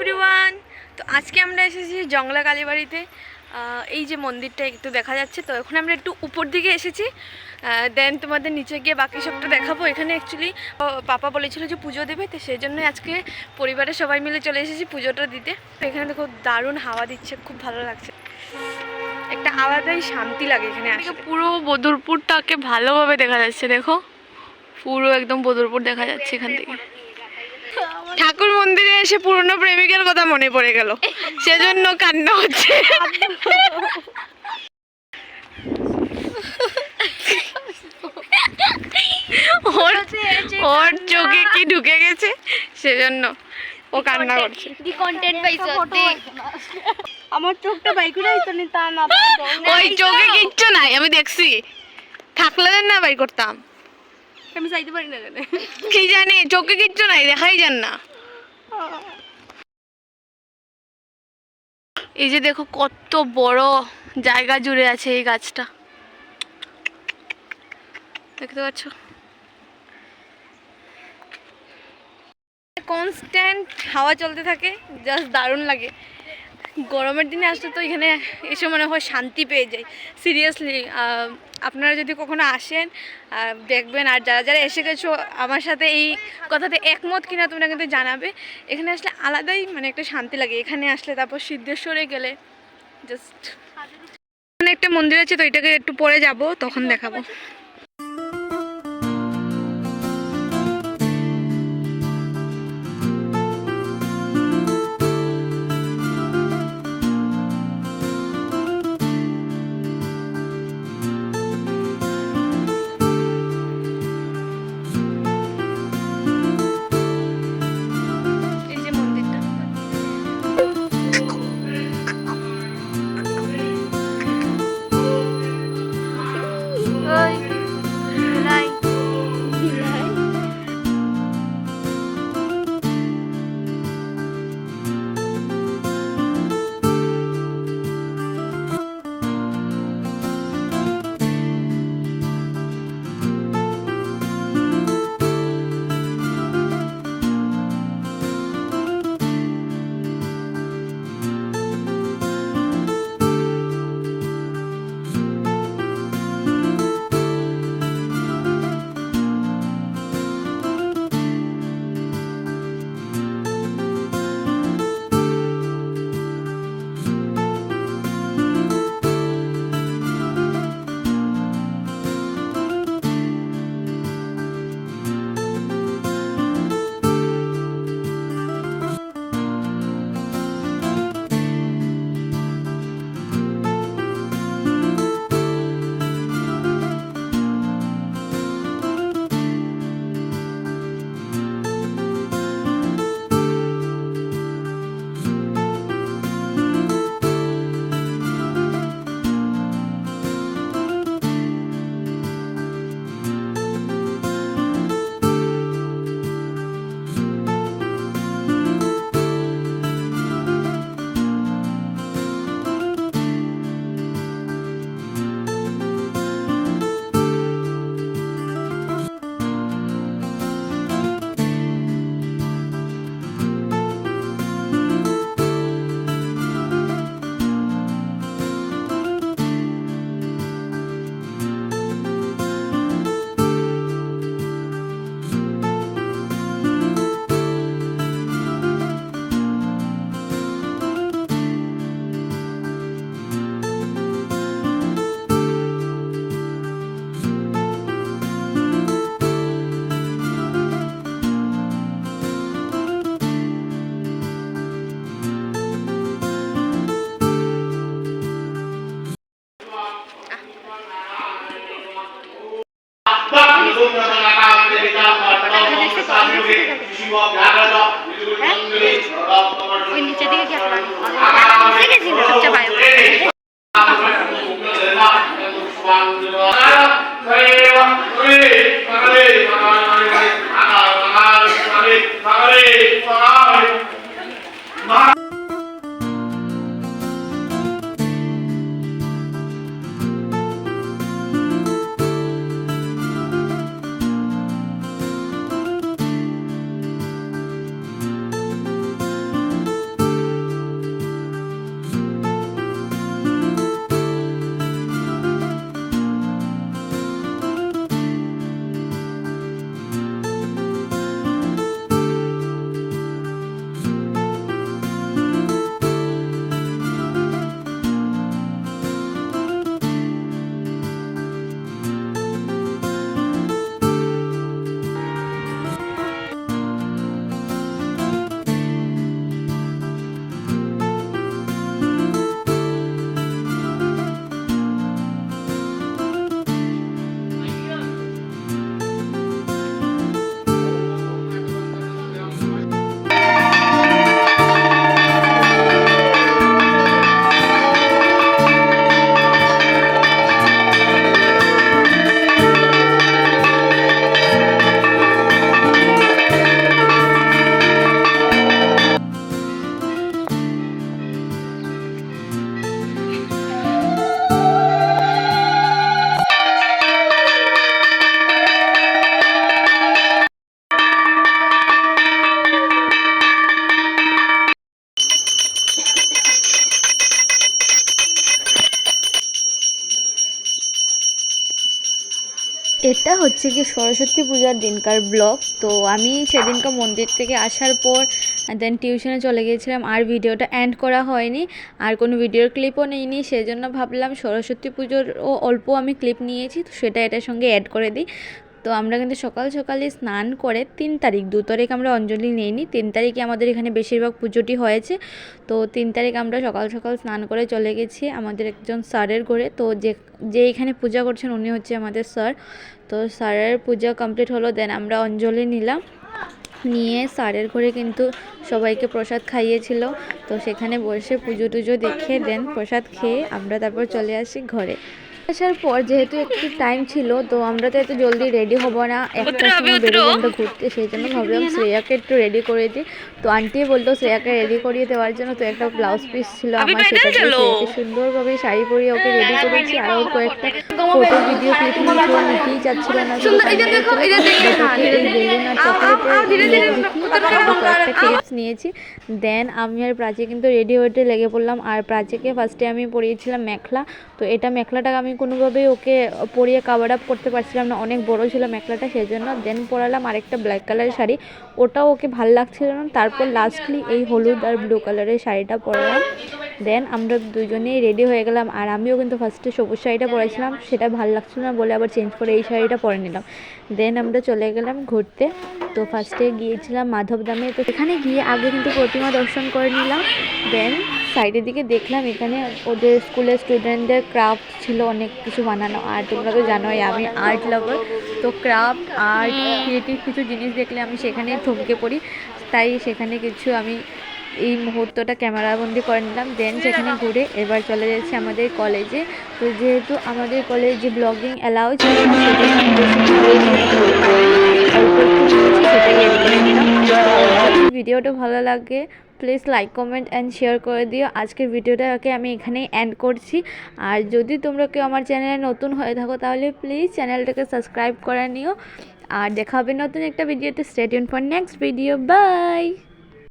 Everyone তো আজকে আমরা এসেছি জংলা কালীবাড়িতে। এই যে মন্দিরটা একটু দেখা যাচ্ছে তো এখন আমরা একটু উপর দিকে এসেছি। দেন তোমাদের নিচে গিয়ে বাকি সবটা দেখাবো। এখানে অ্যাকচুয়ালি পাপা বলেছিল যে পুজো দেবে তো সেই জন্যই আজকে পরিবারের সবাই মিলে চলে এসেছি পুজোটা দিতে। তো এখানে দেখো দারুণ হাওয়া দিচ্ছে খুব ভালো লাগছে। একটা আলাদাই শান্তি লাগে এখানে পুরো বদরপুরটাকে ভালোভাবে দেখা যাচ্ছে দেখো। পুরো একদম বদরপুর দেখা যাচ্ছে এখান থেকে। ঠাকুর মন্দিরে এসে পুরনো প্রেমিকের কথা মনে পড়ে গেল। সেজন্য কান্না হচ্ছে। ওর ওর চোখে কি ঢুকে গেছে? সেজন্য ও কান্না করছে। দি কন্টেন্ট পাইছো আমার চোখটা বাইকুড়ে আইতো নি তা না ওই চোখে কিচ্ছু নাই আমি দেখছি। থাকলে না বাই করতাম। আমি চাইতে পারি না কেন? কি জানি, চোখে কিচ্ছু নাই দেখাই যান না এই যে দেখো কত বড় জায়গা জুড়ে আছে এই গাছটা। দেখতে পাচ্ছ? কনস্ট্যান্ট হাওয়া চলতে থাকে জাস্ট দারুণ লাগে। গরমের দিনে আসলে তো এখানে এসে মনে হয় শান্তি পেয়ে যায়। সিরিয়াসলি আপনারা যদি কখনো আসেন দেখবেন আর যারা যারা এসে গেছো, আমার সাথে এই কথাতে একমত কিনা তোমরা কিন্তু জানাবে। এখানে আসলে আলাদাই মানে একটা শান্তি লাগে। এখানে আসলে তারপর সিদ্ধেশ্বরে গেলে জাস্ট এখানে একটা মন্দির আছে তো, এটাকে একটু পরে যাব, তখন দেখাবো। you up এটা হচ্ছে কি সরস্বতী পূজার দিনকার ব্লগ। তো আমি সেদিনকার মন্দির থেকে আসার পর দেন টিউশনে চলে গিয়েছিলাম, আর ভিডিওটা এন্ড করা হয়নি, আর কোনো ভিডিওর ক্লিপও নিইনি। সেজন্য ভাবলাম সরস্বতী পুজোরও অল্প আমি ক্লিপ নিয়েছি, তো সেটা এটার সঙ্গে অ্যাড করে দিই। তো আমরা কিন্তু সকাল সকালে স্নান করে তিন তারিখ, দু তারিখ আমরা অঞ্জলি নিইনি। তিন তারিখে আমাদের এখানে বেশিরভাগ পুজোটি হয়েছে। তো তিন তারিখ আমরা সকাল সকাল স্নান করে চলে গেছি আমাদের একজন স্যারের ঘরে। তো যে যে এখানে পূজা করছেন উনি হচ্ছে আমাদের স্যার। তো স্যারের পূজা কমপ্লিট হলো, দেন আমরা অঞ্জলি নিলাম। নিয়ে স্যারের ঘরে কিন্তু সবাইকে প্রসাদ খাইয়েছিল। তো সেখানে বসে পুজো টুজো দেখে, দেন প্রসাদ খেয়ে আমরা তারপর চলে আসি ঘরে। আসার পর যেহেতু একটু টাইম ছিল তো আমরা তো এত জলদি রেডি হব না। একটা সময় বেরোবো আমরা ঘুরতে সেই জন্য ভাবলাম শ্রেয়াকে একটু রেডি করে দিই। তো আন্টি বলতো শ্রেয়াকে রেডি করিয়ে দেওয়ার জন্য তো একটা ব্লাউজ পিস ছিল আমার সেটা দিয়ে শ্রেয়াকে সুন্দরভাবে শাড়ি পরিয়ে ওকে রেডি করেছি। আর ওর কয়েকটা ফটো ভিডিও ক্লিপ নিয়েছিল নিতেই চাচ্ছিল না। ক্লিপস নিয়েছি দেন আমি আর প্রাচী কিন্তু রেডি হতে লেগে পড়লাম আর প্রাচীকে ফার্স্টে আমি পরিয়েছিলাম মেখলা। তো এটা মেখলাটাকে আমি কোনোভাবেই ওকে পরিয়ে কাভার আপ করতে পারছিলাম না। অনেক বড় ছিল মেখলাটা, সেই জন্য দেন পরালাম আরেকটা ব্ল্যাক কালারের শাড়ি। ওটাও ওকে ভালো লাগছিল না। তারপর লাস্টলি এই হলুদ আর ব্লু কালারের শাড়িটা পরালাম। দেন আমরা দুজনেই রেডি হয়ে গেলাম। আর আমিও কিন্তু ফার্স্টে সবুজ শাড়িটা পরেছিলাম। সেটা ভালো লাগছিল না বলে আবার চেঞ্জ করে এই শাড়িটা পরে নিলাম। দেন আমরা চলে গেলাম ঘুরতে। তো ফার্স্টে গিয়েছিলাম মাধবধামে। তো এখানে গিয়ে আগে কিন্তু প্রতিমা দর্শন করে নিলাম। দেন সাইডের দিকে দেখলাম এখানে ওদের স্কুলের স্টুডেন্টদের ক্রাফট ছিল অনেক কিছু বানানো। আর তোমরা তো জানোই আমি আর্ট লাভার তো ক্রাফট আর্ট ক্রিয়েটিভ কিছু জিনিস দেখলে আমি সেখানেই থমকে পড়ি। তাই সেখানে কিছু আমি এই মুহূর্তটা ক্যামেরাবন্দি করে নিলাম দেন সেখানে ঘুরে এবার চলে যাচ্ছি আমাদের কলেজে তো যেহেতু আমাদের কলেজে ব্লগিং অ্যালাউ ছিল ভিডিওটা ভালো লাগে please like comment and share করে দিও। আজকের ভিডিওটাকে আমি এখানেই এন্ড করছি। আর যদি তোমরা কেউ আমার চ্যানেলে নতুন হয়ে থাকো, তাহলে প্লিজ চ্যানেলটাকে সাবস্ক্রাইব করে নিও। আর দেখা হবে নতুন একটা ভিডিওতে stay tuned for next video bye